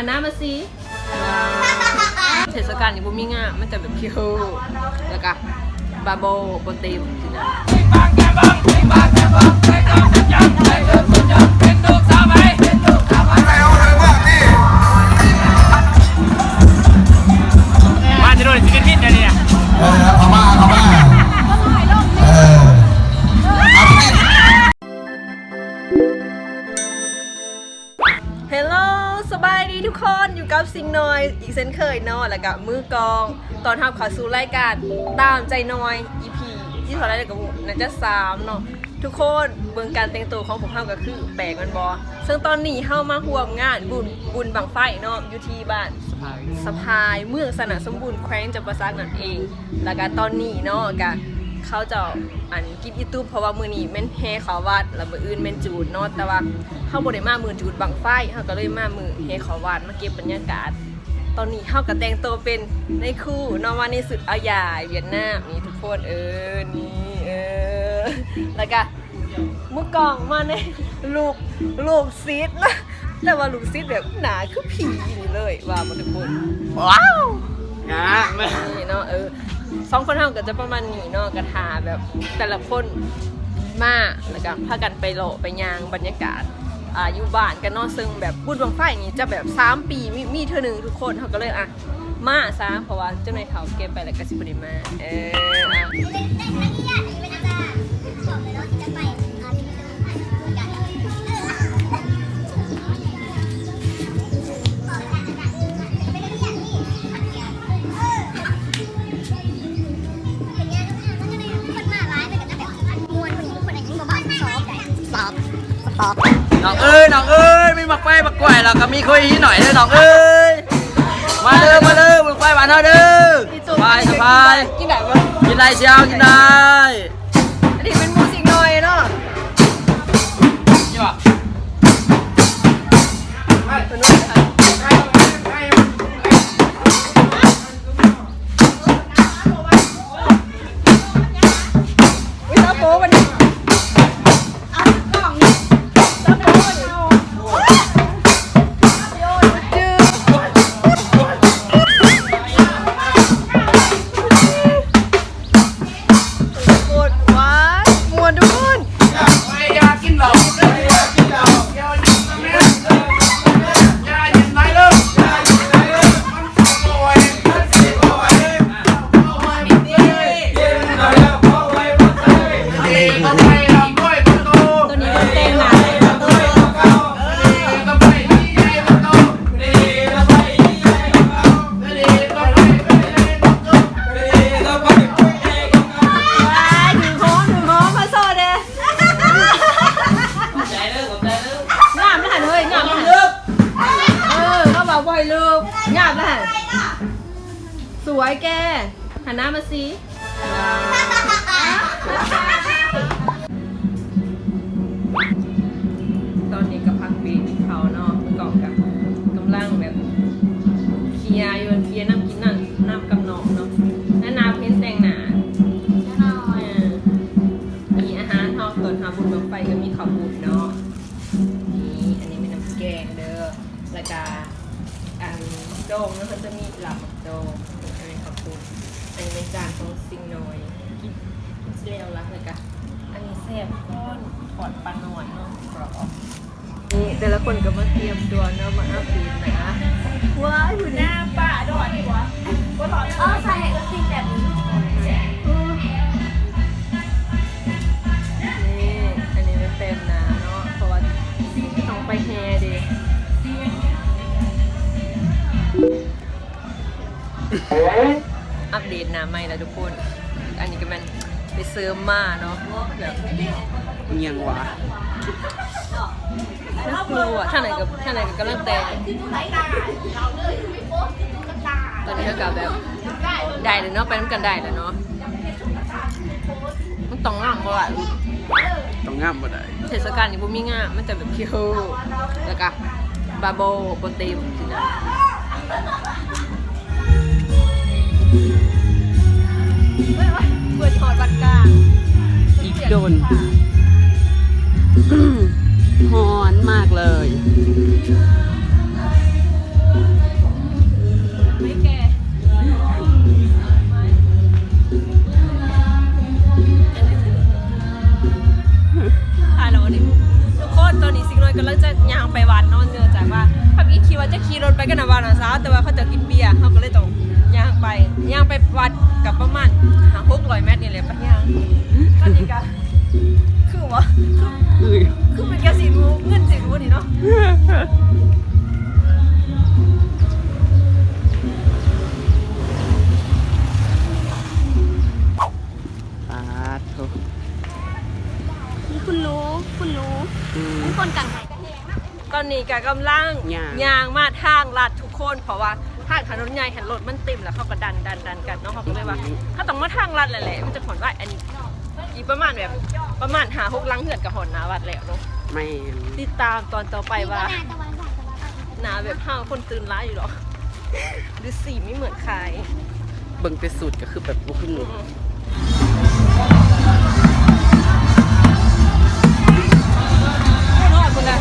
หันหน้ามาสิเทศกาลนี้บุมีงามมันจะแบบคิวแล้วก็บาโบโปรตีมสินะบ้านจะโดนสิกินพิษนะเนี่ย ทุกคนอยู่กับซิงนอย อีกเช่นเคยเนาะแล้วก็มือกอง ตอนทำขอสู่รายการตามใจนอย EP ที่เท่าไหรแล้วกับน่าจะสามเนาะทุกคนเบิ่งการแต่งตัวของผมเฮาก็คือแปลกมันบอซึ่งตอนนี้เฮามาห่วมงานบุญบุญบังไฟเนาะอยู่ที่บ้านสะพายเมืองสนะสมบูรณ์แคว้นจับประซักนั่นเอง แล้วก็ตอนนี้เนาะก็ เขาจะอันกินอีตูบเพราะว่ามือนี้แม่นแฮเขาวัดแล้วมืออื่นแม่นจูดเนาะแต่ว่าเขาบ่ได้มามือจูดบังไฟเขาก็เลยมามือแฮเขาวัดมาเก็บบรรยากาศ ตอนนี้เขาก็แต่งตัวเป็นในคู่เนอมาในสุดเอาใหญ่เวียดนามนี่ทุกคนเออนี่เออแล้วก็มุกกองมาในลูกลูกซีดนะแต่ว่าลูกซีดแบบหนาคือผีนี่เลยว่ามาทุกคนว้าวงาไม่นี่เนาะเออ สองคนเท่าก็จะประมาณนี้เนาะกระทาแบบแต่ละคนมาแล้วก็พากันไปโลไปยางบรรยากาศอ่าอยู่บ้านกันเนอนซึ่งแบบบุญบังไฟนี้จะแบบสามปีมีมีเธอหนึ่งทุกคนเขาก็เลยอะมาซะเพราะว่าเจ้าในายเขาเก็บไปแล้วก็สิบได้มาเอออะน้ มักกล้วยเราก็มีคุยหน่อยเลยน้องเอ้ยมาเด้อมาเด้อหมักไฟบ้านเฮาเด้อสบายสบายกินไหนวะกินได้เชียวกินได้อันนี้เป็นมูสิกหน่อยเนาะนี่วะเป็นนู่นค่ะ ตอนนี้ก็พักเบรกเขาเนาะกล่องกับกำลังแบบเคลียร์โยนเคลียร์น้ำกินน้ำน้ำกำนองเนาะและนาเพ้นแต่งหนามีอาหารทอดตนหาบุญบังไฟก็มีข้าวบุญเนาะนี่อันนี้เป็นน้ำแกงเด้อแล้วก็อันโด่งแล้วก็จะมีหลับโด่งอันนี้ข้าวบุญ อันนี้เป็นจานของซิงน้อยกินกินเร็วละเลยก็อันนี้แซ่บก้อนถอดปลาหน่อยเนาะกรอบนี่แต่ละคนก็มาเตรียมตัวเนาะมาอัพปีนนะว้ายหุ่หน้าป้าดอดดีวะก็หลอดเออใส่ก็สิ่งแบบนี้นี่อันนี้ไม่เต็มนะเนาะเพราะว่าต้องไปแฮดิ อัปเดตหน้าใหม่แล้วทุกคน อันนี้ก็มันไปเสริมมาเนาะแบบยังวะน่ากลัวท่านไหนกับท่านไหนกับกำลังแต่งตอนนี้ก็กับแบบได้เลยเนาะไปน้ำกันได้แล้วเนาะมันต้องง่ามบ่อะต้องงามบ่ได้เทศกาลนี้บ่มีงามมันจะแบบคิวแล้วก็บาโบโปรตีมสินะ เว้ยเว้ยเปิดถอดวันกลางอีกโดนฮอนมากเลย หาหกร้อยเมตรนี่แหละปะย่างก็ดีกะคือวะคือคือเป็นแกสีรู้เงินสีรู้นี่เนาะปาดโถนี่คุณรู้คุณรู้อืมทุกคนกันไหนตอนนี้กะกำลังย่างย่างมาทางลัดทุกคนเพราะว่าทางถนนใหญ่เห็นรถมันเต็มแล้วเขาก็ดันดันดันกันเนาะเขาก็เลยว่าเขาต้อง มาทางลัดแหละๆมันจะผลว่าอันนี้อีกประมาณแบบประมาณหาหกลังเหือดกับหอนนาวัดแล้วเนาะไม่ติดตามตอนต่อไปว่าน่าจะวันสองจะวันหนาแบบห้าคนตื่นร้ายอยู่หรอหรือสีไม่เหมือนใครเบิ่งไปสุดก็คือแบบบุขึ้นหนุนโน่นคุณนะ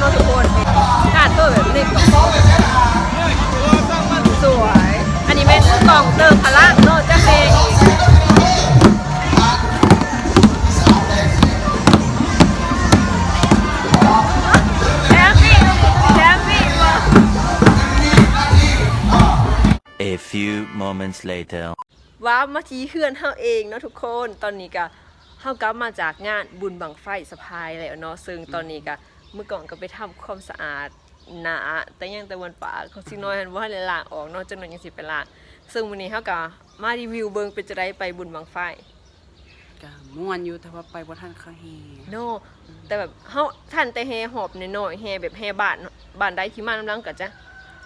เนาะทุกคนกาดเตอร์แบบนี้กกัสวย อันนี้เป็นกล่องเติมพลังเนาะจะเป็นอี A few moments later ว้าวมาทีเพื่อนเฮาเองเนาะทุกคนตอนนี้ก็เฮากลับมาจากงานบุญบังไฟสะพายแล้วเนาะซึ่งตอนนี้ก็ เมื่อก่อนก็ไปทำความสะอาดหนาแต่ยังแต่วันป่าเขาสิน้อยหันว่าให้ล้างออกเนาะจนหน่อยยังสิไปล้างซึ่งวันนี้เฮาก็มารีวิวเบิ่งเป็นจะได้ไปบุญบังไฟก็ม่วนอยู่แต่ว่าไปบ่ทันเขาแฮโนแต่แบบเฮาท่านแต่แฮหอบน้อยๆแฮแบบแฮบ้านบ้านใดที่มาน้ำลังก็จะ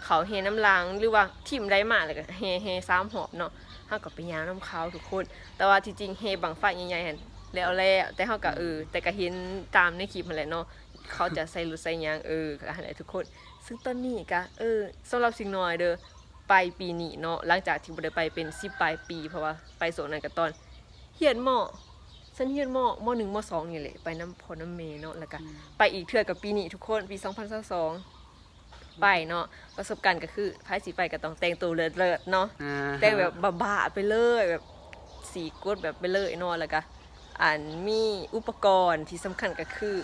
เขาแฮน้ำลังหรือว่าทีมใดมาแล้วก็แฮแฮซ้ำหอบเนาะเฮาก็ไปย่างน้ำเขาทุกคน แต่ว่าที่จริงแฮบังไฟใหญ่ๆหั่นแล้วแล้วแต่เฮาก็เออแต่ก็เห็นตามในคลิปนั่นแหละเนาะ เขาจะใส่รถใส่หยางเออก็หั่นแหละทุกคน ซึ่งตอนนี้ก็เออสำหรับสิ่งน้อยเด้อไปปีนี้เนาะหลังจากที่บ่ได้ไปเป็น10ปลายปี เพราะว่าไปโซนนั้นก็ตอนเฮียนหม้อฉันเฮียนมมหนึ่งมสองนี่แหละไปน้ำพอน้ำเมเนาะแล้วก็ไปอีกเทื่อกับปีนี้ทุกคนปี2022ไปเนาะประสบการณ์ก็คือพายสีไปก็ต้องแต่งตัวเลิศๆเนาะอ่าแต่งแบบบ้าๆไปเลยแบบสีกดแบบไปเลยเนาะแล้วก็อันมีอุปกรณ์ที่สำคัญก็คือ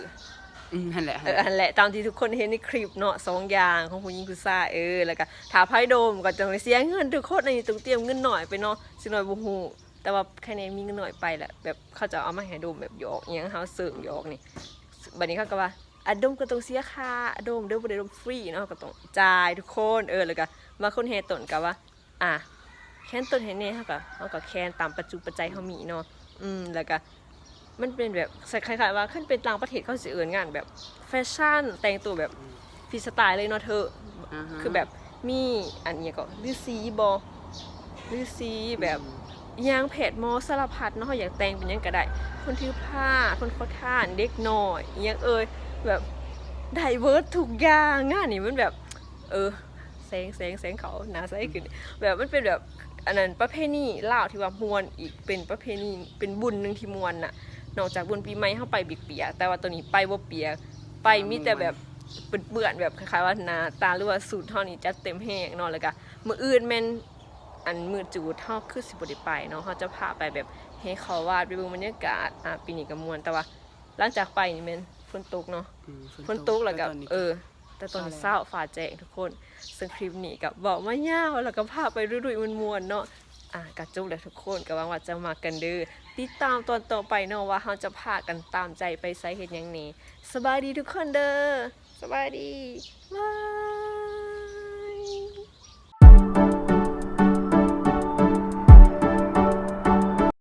อืมนั่นแหละเอออันแหละตามที่ทุกคนเห็นในคลิปเนาะสองอย่างของผู้หญิงผู้ชายเออแล้วก็ถาไพ่โดมก็จะเสียเงินทุกคนในต้องเตรียมเงินหน่อยไปเนาะสิหน่อยบ่ฮู้แต่ว่าแค่นี้มีเงินหน่อยไปแหละแบบเขาจะเอามาให้โดมแบบหยอกอหยังเฮาเสริมหยอกนี่บัดนี้เขาก็ว่าอะโดมก็ต้องเสียค่าอะโดมเด้อบ่ได้โดมฟรีเนาะก็ต้องจ่ายทุกคนเออแล้วก็มาคนเฮตนก็ว่า อะแค้นต้นเฮเน่เฮาก็เฮาก็แค้นตามปัจจุปัจจัยเฮามีเนาะอืมแล้วก็ มันเป็นแบบคล้ายๆว่าขึ้นเป็นต่างประเทศเขาสิเอินงานแบบแฟชั่น แต่งตัวแบบฟรีสไตล์เลยเนาะเธอาฮะคือแบบมีอันนี้ก็ลือซีบอลือซีแบบยางแผดมอสารพัดเนาะเขาอยากแต่งเป็นหยังก็ได้ คนถือผ้า คนเขาท่านเด็กหน่อยอหยังเอ่ยแบบไดเวิร์สทุกอย่างงานนี่มันแบบ เออแสงแสงแสงเขาหนาใสขึ้นแบบมันเป็นแบบอันนั้นประเพณีลาวที่ว่ามวนอีกเป็นประเพณีเป็นบุญหนึ่งที่มวนน่ะ นอกจากบุญปีใหม่เข้าไปบิกเปียกแต่ว่าตัวนี้ไปบ่เปียกไปมีแต่แบบเปื่อนๆแบบคล้ายๆว่าหนาตาหรือว่าสูตรเท่านี้จัดเต็มแห้งเนาะแล้วก็มืออื่นแม่นอันมือจูดเท่าคือสิบ่ได้ไปเนาะเขาจะพาไปแบบให้เขาวาดไปเบิ่งบรรยากาศอะปีนี้ก็ม่วนแต่ว่าหลังจากไปนี่แม่นฝนตกเนาะอืมฝนตกแล้วก็ตอนนี้เออแต่ตอนนี้เศร้าฝ่าแจงทุกคนซึ่งคลิปนี้กับบอกมาย่าวแล้วก็พาไปรุ่ยๆมวนๆเนาะ อะกัจุกเลยทุกคนก็หวังว่าจะมากันเด้อติดตามตอนต่อไปเนาะว่าเราจะพากันตามใจไปไซเฮ็ดหยังนี้ สบายดีทุกคนเด้อสบายดีบาย